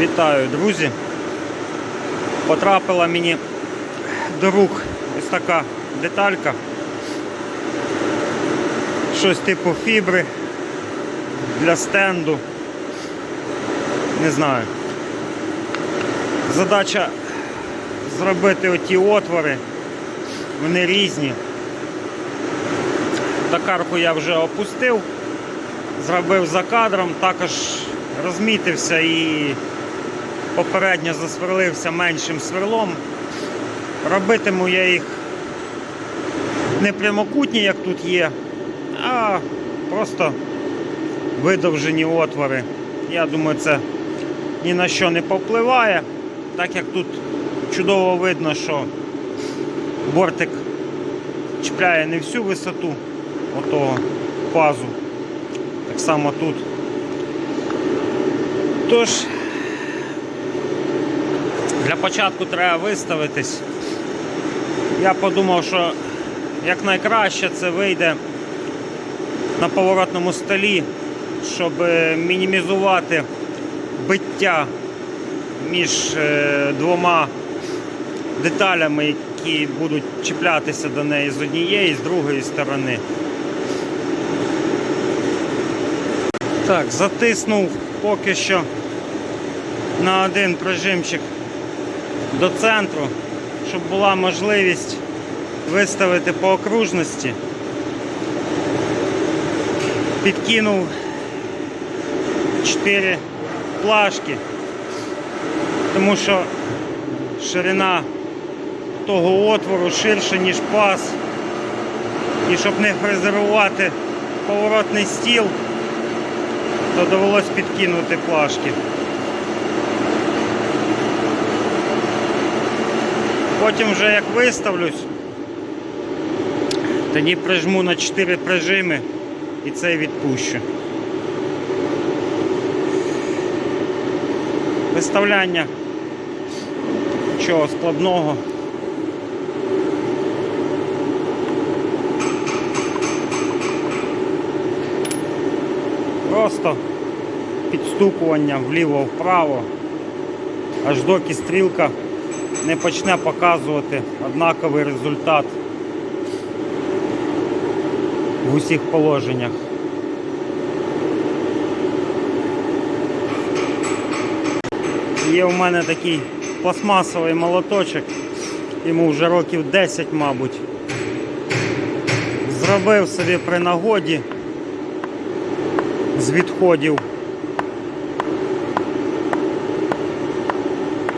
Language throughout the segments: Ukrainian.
Вітаю, друзі. Потрапила мені до рук ось така деталька. Щось типу фібри для стенду. Не знаю. Задача зробити оті отвори. Вони різні. Токарку я вже опустив, зробив за кадром, також розмітився і попередньо засверлився меншим сверлом. Робитиму я їх не прямокутні, як тут є, а просто видовжені отвори. Я думаю, це ні на що не повпливає, так як тут чудово видно, що бортик чіпляє не всю висоту отого пазу. Так само тут. Тож, для початку треба виставитись. Я подумав, що якнайкраще це вийде на поворотному столі, щоб е, мінімізувати биття між е, двома деталями, які будуть чіплятися до неї з однієї з другої сторони. Так, затиснув поки що на один прижимчик до центру, щоб була можливість виставити по окружності. Підкинув 4 плашки, тому що ширина того отвору ширша, ніж паз. І щоб не фрезерувати поворотний стіл, то довелось підкинути плашки. Потім вже як виставлюсь, тоді прижму на 4 прижими і цей відпущу. Виставляння чого складного. Просто підстукування вліво-вправо, аж доки стрілка не почне показувати однаковий результат в усіх положеннях. Є у мене такий пластмасовий молоточок, йому вже років 10, мабуть. Зробив собі при нагоді з відходів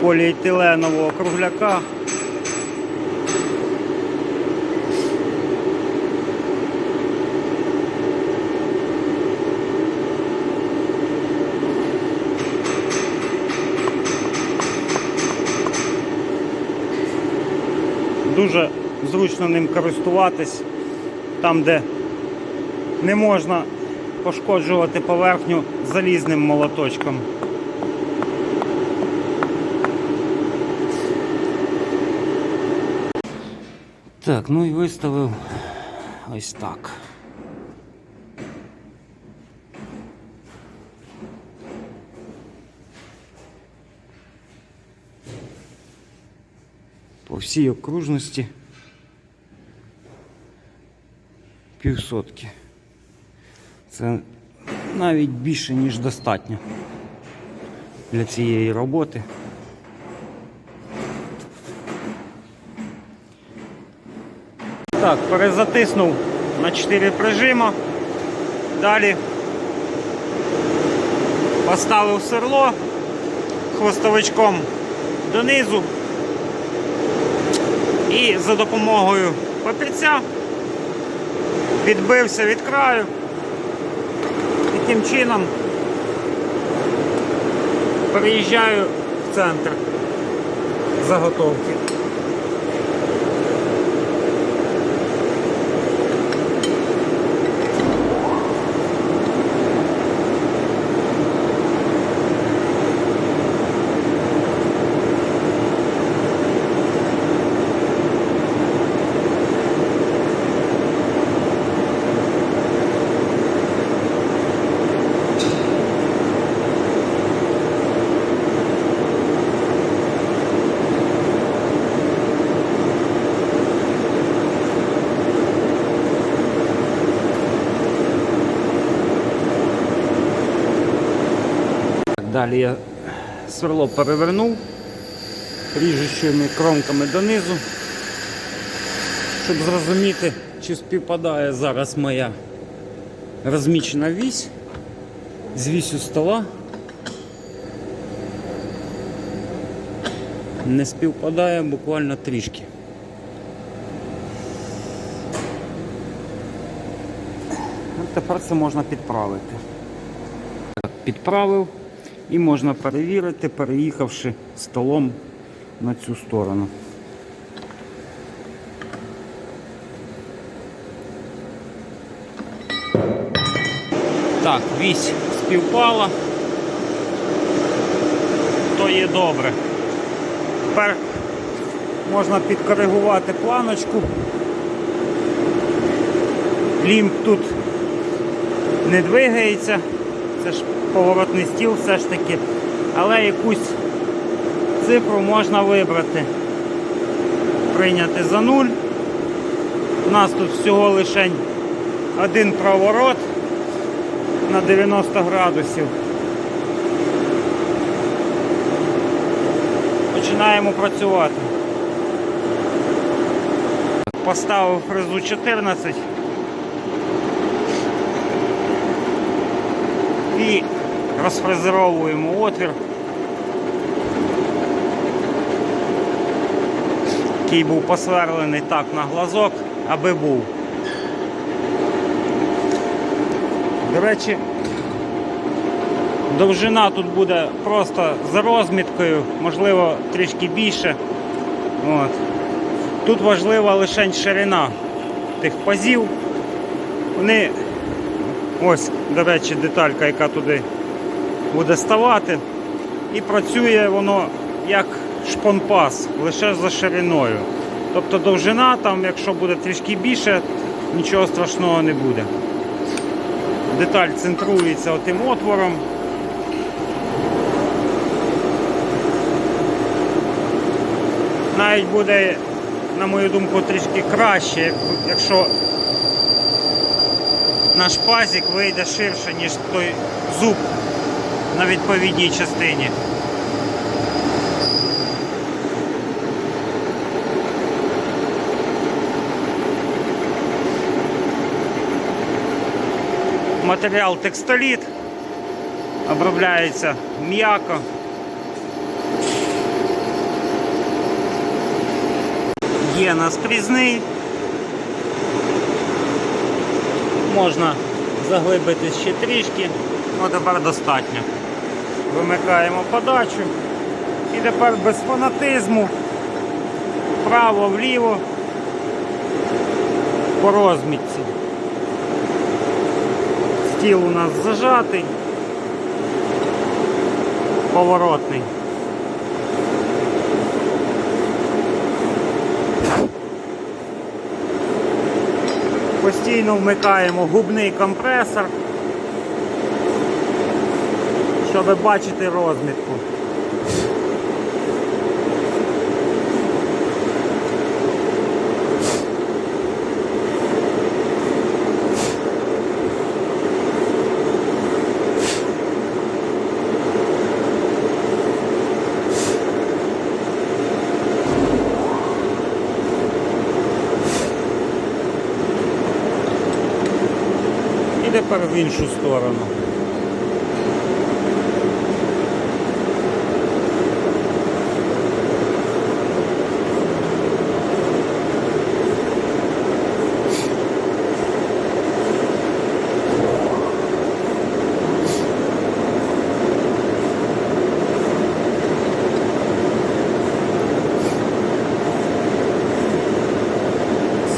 поліетиленового кругляка. Дуже зручно ним користуватись там, де не можна пошкоджувати поверхню залізним молоточком. Так, ну і виставив ось так. По всій окружності півсотки. Це навіть більше, ніж достатньо для цієї роботи. Так, перезатиснув на 4 прижима. Далі поставив серло хвостовичком донизу і за допомогою папірця відбився від краю. Таким чином переїжджаю в центр заготовки. Далі я сверло перевернув ріжучими кромками донизу, щоб зрозуміти, чи співпадає зараз моя розмічена вісь з вісю стола. Не співпадає буквально трішки. Тепер це можна підправити. Підправив і можна перевірити, переїхавши столом на цю сторону. Так, вісь співпала. То є добре. Тепер можна підкоригувати планочку. Лімп тут не двигається, це ж поворотний стіл все ж таки, але якусь цифру можна вибрати. Прийняти за нуль. У нас тут всього лише один проворот на 90 градусів. Починаємо працювати. Поставив фрезу 14 і розфрезеровуємо отвір, який був посверлений так на глазок, аби був. До речі, довжина тут буде просто за розміткою, можливо, трішки більше. От. Тут важлива лише ширина тих пазів. Вони ось, до речі, деталька, яка туди буде ставати. І працює воно як шпонпас, лише за шириною. Тобто довжина там, якщо буде трішки більше, нічого страшного не буде. Деталь центрується отим отвором. Навіть буде, на мою думку, трішки краще, якщо наш пазик вийде ширше, ніж той зуб на відповідній частині. Матеріал текстоліт, обробляється м'яко. Є наскрізний. Можна заглибити ще трішки, ну тепер достатньо. Вимикаємо подачу. І тепер без фанатизму вправо-вліво по розмітці. Стіл у нас зажатий, поворотний. Постійно вмикаємо губний компресор, щоб бачити розмітку. Тепер в іншу сторону.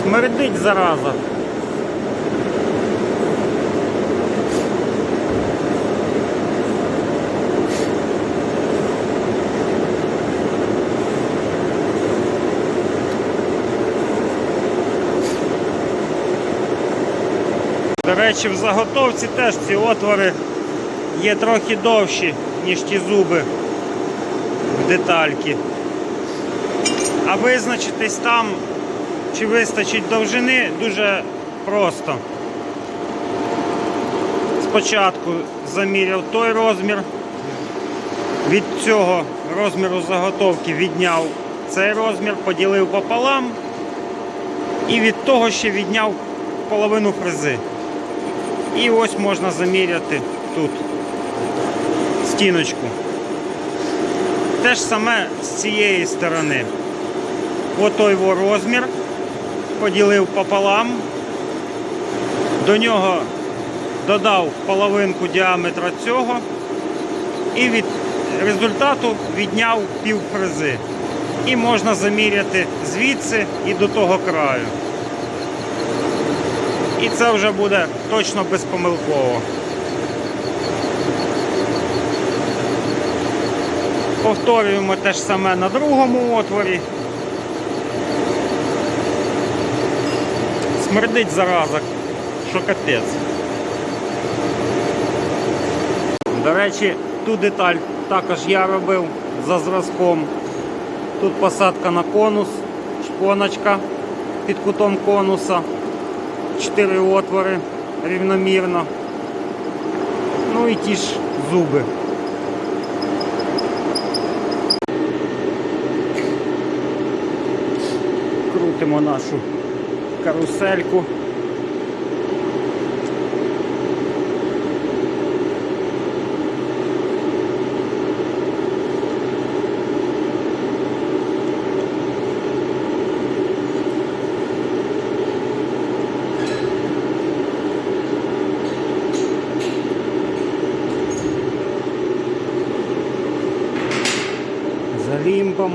Смердить зараза. Речі, в заготовці теж ці отвори є трохи довші, ніж ті зуби в детальки. А визначитись там, чи вистачить довжини, дуже просто. Спочатку заміряв той розмір, Від цього розміру заготовки відняв цей розмір, поділив пополам і від того ще відняв половину фрези. І ось можна заміряти тут стіночку. Те ж саме з цієї сторони. Отой його розмір, поділив пополам, до нього додав половинку діаметра цього і від результату відняв пів фрези. І можна заміряти звідси і до того краю. І це вже буде точно безпомилково. Повторюємо те ж саме на другому отворі. Смердить зараза, що капець. До речі, ту деталь також я робив за зразком. Тут посадка на конус, шпоночка під кутом конуса, чотири отвори рівномірно. Ну і ті ж зуби. Крутимо нашу карусельку. За лімбом.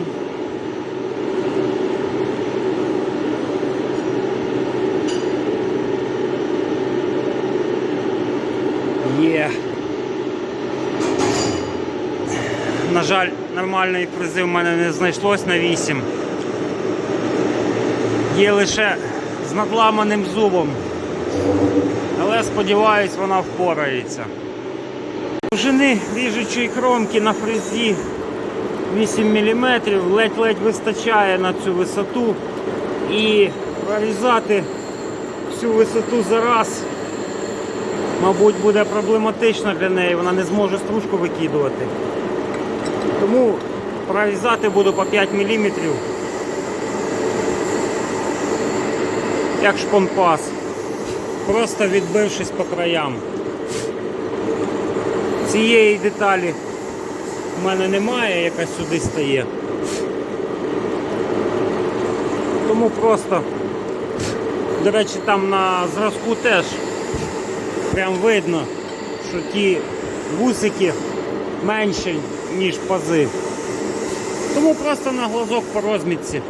Є. На жаль, нормальної фрези в мене не знайшлось на 8. Є лише з надламаним зубом. Але сподіваюсь, вона впорається. Довжини ріжучої кромки на фрезі 8 мм, ледь-ледь вистачає на цю висоту. І прорізати всю висоту за раз мабуть, буде проблематично для неї, вона не зможе стружку викидувати. Тому прорізати буду по 5 мм. Як шпонпас. Просто відбившись по краям. Цієї деталі в мене немає, яка сюди стає. Тому просто, до речі, там на зразку теж прям видно, що ті вусики менші, ніж пази. Тому просто на глазок по розмітці.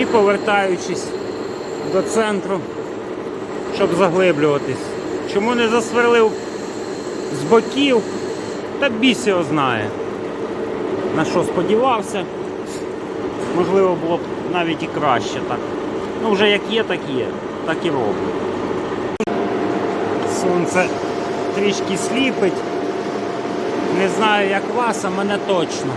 І повертаючись до центру, щоб заглиблюватись. Чому не засверлив з боків, та біс його знає. На що сподівався. Можливо, було б навіть і краще так. Ну вже як є, так є. Так і роблю. Сонце трішки сліпить. Не знаю, як вас, а мене точно.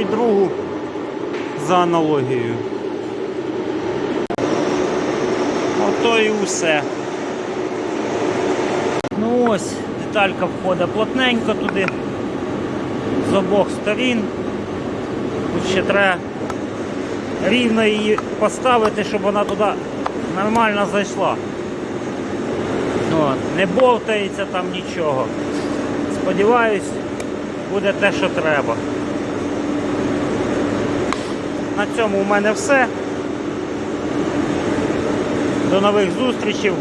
І другу за аналогією. Ото і усе. Ну ось, деталька входить плотненько туди, з обох сторін. Тут ще треба рівно її поставити, щоб вона туди нормально зайшла. От, не бовтається там нічого. Сподіваюсь, буде те, що треба. На цьому у мене все. До нових зустрічей.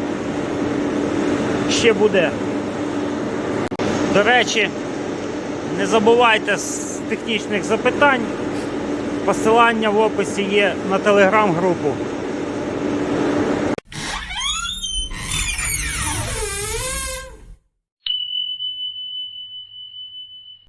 Ще буде. До речі, Не забувайте з технічних запитань. Посилання в описі є на телеграм-групу.